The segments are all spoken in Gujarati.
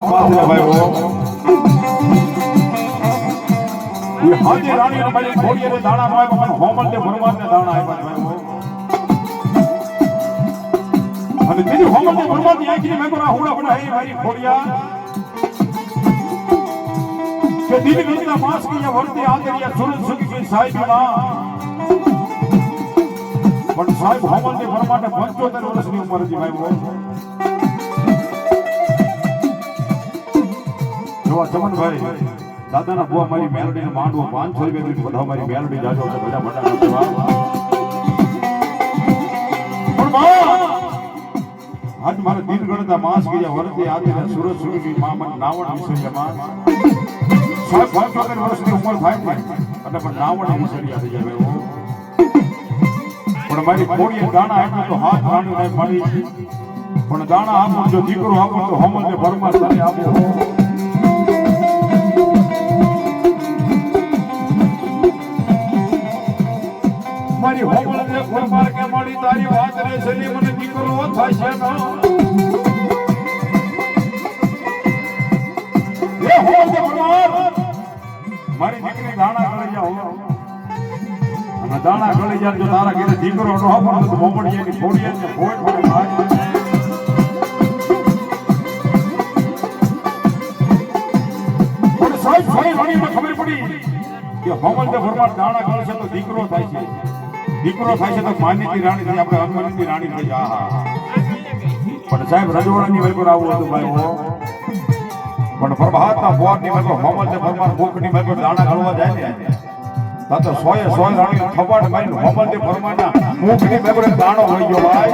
હાજી રાણી ને મારી ઘોડીએ દાણા માં આપ્યા પણ હોમલ ને ભરવાડ ને દાણા આપ્યા અને તેની હોમલ ને ભરવાડની આંખી મેં કોના હુડા હુડા હે મારી ઘોડિયા કે દિલ ગંગા માસ કી યા વર્તી આંતરિયા સુરજ સુખી કી સાહેબમાં પણ સાહેબ હોમલ ને ભરવાડ ને 75 વર્ષની ઉંમર જોવા ચમનભાઈ દાદાના બુઆ મારી મેલડી ને માંડવો પાંચસો રૂપિયા બધા મારી મેલડી જાજો છે, બધા કરવા આજ મારા દિન ગણતા માસ ગયા વરતી આથી સુરત સુરતી મા મન નાવણ વિશે માં સાહેબ પંચોતેર વર્ષની ઉંમર થાય છે એટલે પણ નાવણ વિસર્યા થઈ જાય એવો પણ મારી કોડીએ દાણા આપ્યું તો હાથ રાણી ને મળી પણ દાણા આપું જો દીકરો આપું તો હમલ ને ભરમાર તારે આપો. મારી હોમળ ને ફરમાર કે મારી તારી વાત મને દીકરો થશે ના હો મારી દીકરી દાણા ગળી જાઓ અને દાણા ગળી જાય જો તારા ઘરે દીકરો નો પણ તો મોમડીએ ની ફોડીએ ને ફોડ ફોડ ભાગ સાહેબ સાહેબ મને ખબર પડી કે હોમલ ફરમાર દાણા ગળશે તો દીકરો થાય છે. દીકરો થાય છે તો માન્યતી રાણી થઈ આપણે હનુમાનની રાણી થઈ જા. પણ સાહેબ, રજવાડાની વેગર આવું હતું ભાઈ, હો. પણ પ્રભાતના બોરની વેગર હોમલ ને ફરમાર ભૂખની વેગર દાણા ગળવા જાય ને. તા તો સોએ સોય રાણી થપાડ મારી હોમલ ને ફરમારના ભૂખની વેગર દાણો હોય ગયો ભાઈ.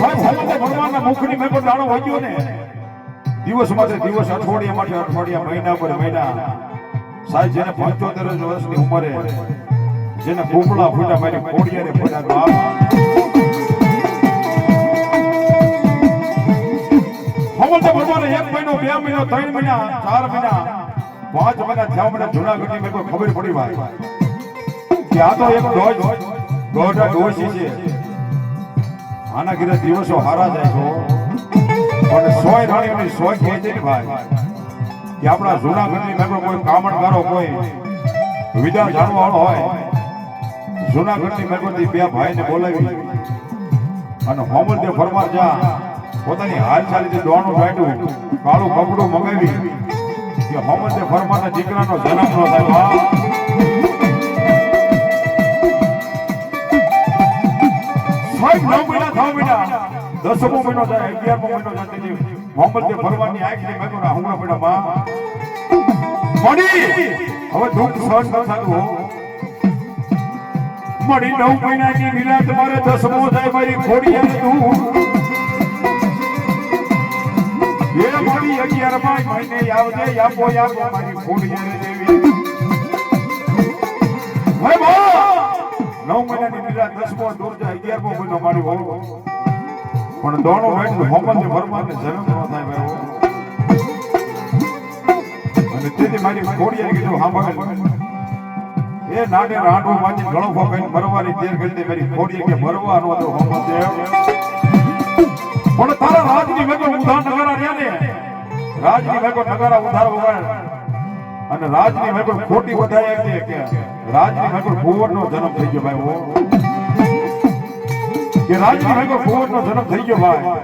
સાહેબ હોમલ ને ફરમારના દાણો વળી ને. દિવસ માટે દિવસ અઠવાડિયા માટે અઠવાડિયા મહિના પર મહિના. સાહેબ, જેને પંચોતેર જ વર્ષની ઉંમરે જેને ફૂફડા ફૂટા મારી કોડિયારે ફૂટા હમણાં તો ભગવાને એક મહિનો, બે મહિનો, ત્રણ મહિના, ચાર મહિના, પાંચ મહિના થયા મને જુનાગઢની મેં કોઈ ખબર પડી ભાઈ કે તો એક આના ઘરે દિવસો હારા જાય પણ સોય રાણીઓની સોય ભાઈ. કે આપણા જૂનાગઢની મેં કોઈ કામણગારો કોઈ વિદા જાણવા હોય, જૂનાગઢની મેં બે ભાઈને બોલાવી અને હોમલ તે ફરમાર જા, પોતાની હાલચાલીથી દોણું કાઢ્યું, કાળું કપડું મંગાવી, કે હોમલ તે ફરમારના દીકરાનો જન્મ નો થાય. નવ મહિના થવા મહિના દસમો મહિનો થાય, અગિયારમો મહિનો થાય મોહમ્મદ ભરવાની ફરવાની આંખની મેં માં મળી હવે દુઃખ સહન ન થતું હો. મળી નવ મહિનાની વિલાત તમારે દસમો થાય મારી ખોડી અને તું. એ મારી અગિયારમાં મહિને આવજે, આપો આપો, મારી ખોડી અને દેવી. હે બો! નવ મહિનાની વિલાત દસમો દૂર જાય અગિયારમો મહિનો મારી હોવો પણ દોણો બેઠ મોહમ્મદ ને ભરમાર ને જન્મ તેથી મારી ખોડિયાએ કીધું હા મગન એ નાડે રાંડો માંથી ગળો ફોકાઈને મરવાની તેર કરી દે મારી ખોડીએ કે મરવા નો તો મોહમ્મદ દેવ પણ તારા રાજની વેગો ઉધાર નગારા રહ્યા ને. રાજની વેગો અને રાજની વેગો ખોટી વધાય કે કે રાજની વેગો ભુવનનો જન્મ થઈ ગયો ભાઈ ઓ કે રાજની ભાઈ કુંવરનો જન્મ થઈ ગયો ભાઈ.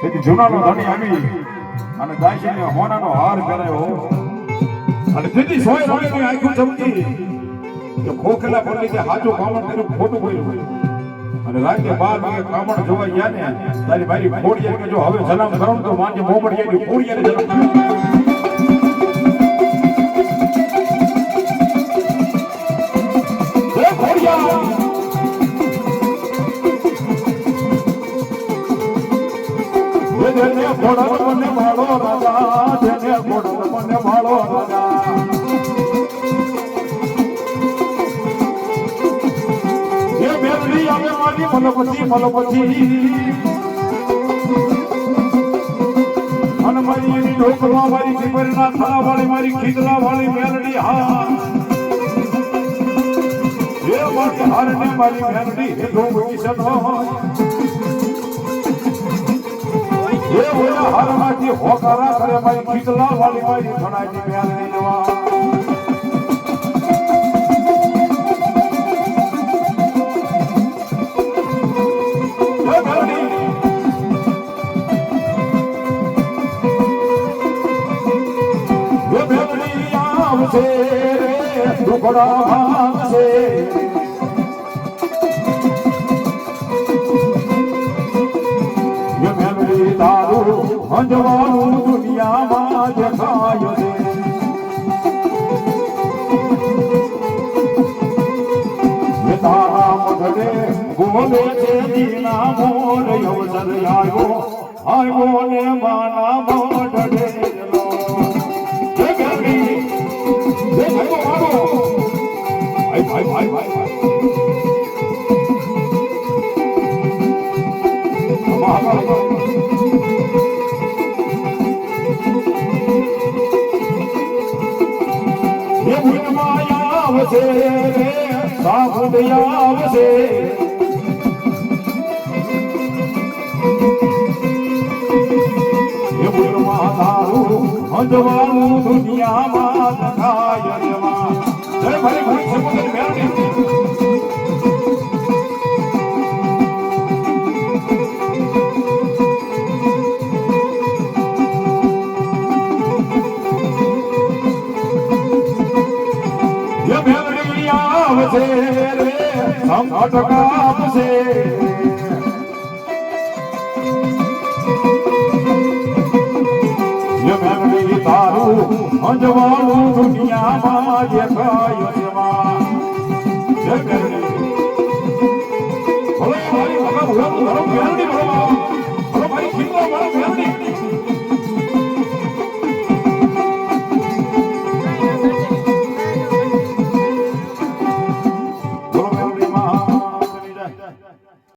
તેથી જૂનાનો ધણી આવી. અને દાસીને હોનાનો હાર પહેરાયો અને તેથી સોય રાણીની આંખો ચમકી કે ખોખલા પડી કે હાચું કામણ કર્યું, ખોટું બોલ્યું અને રાતે બાર વાગે કામણ જોવા ગયા ને, તારી મારી કે જો હવે જન્મ કરો તો માનજે મોમડીયાની ખોડીએ જન્મ જેને ઘોડલ મને ભાળો રાજા, જેને ઘોડલ મને ભાળો રાજા. એ મેલડી આવે મારી મલપતિ મલપતિ અને મારી ઢોકમાં મારી ખીબરના થાળા વાળી મારી ખીદલા વાળી મેલડી હા. એ મારી હારને મારી મેલડી એ ઢોક કિશન હોય એ બોલા હારમાંથી હોકારા કરે મારી ખીચલા વાળી મારી ધણાની મ્યાલની જવા એ અંજવાનું દુનિયામાં દેખાય છે તારા મગડે બોલે છે દીના મોર આવ્યો આવ્યો માના મોઢડે લો જય ભાઈઓ ભાઈ ભાઈ ભાઈ ભાઈ ભાઈ આવશે સાબુદ આવશે. અંજવાનું દુનિયામાં લખાય રેવા જય ભાઈ ભાઈ સમુદ્ર મેરડી આવશે રે સંકટ કાપશે એ મેલડી તારું અંજવાનું દુનિયામાં દેખાય જેવા જય મેલડી ભલે મારી ભલા ભલા ભલા મેલડી ભલા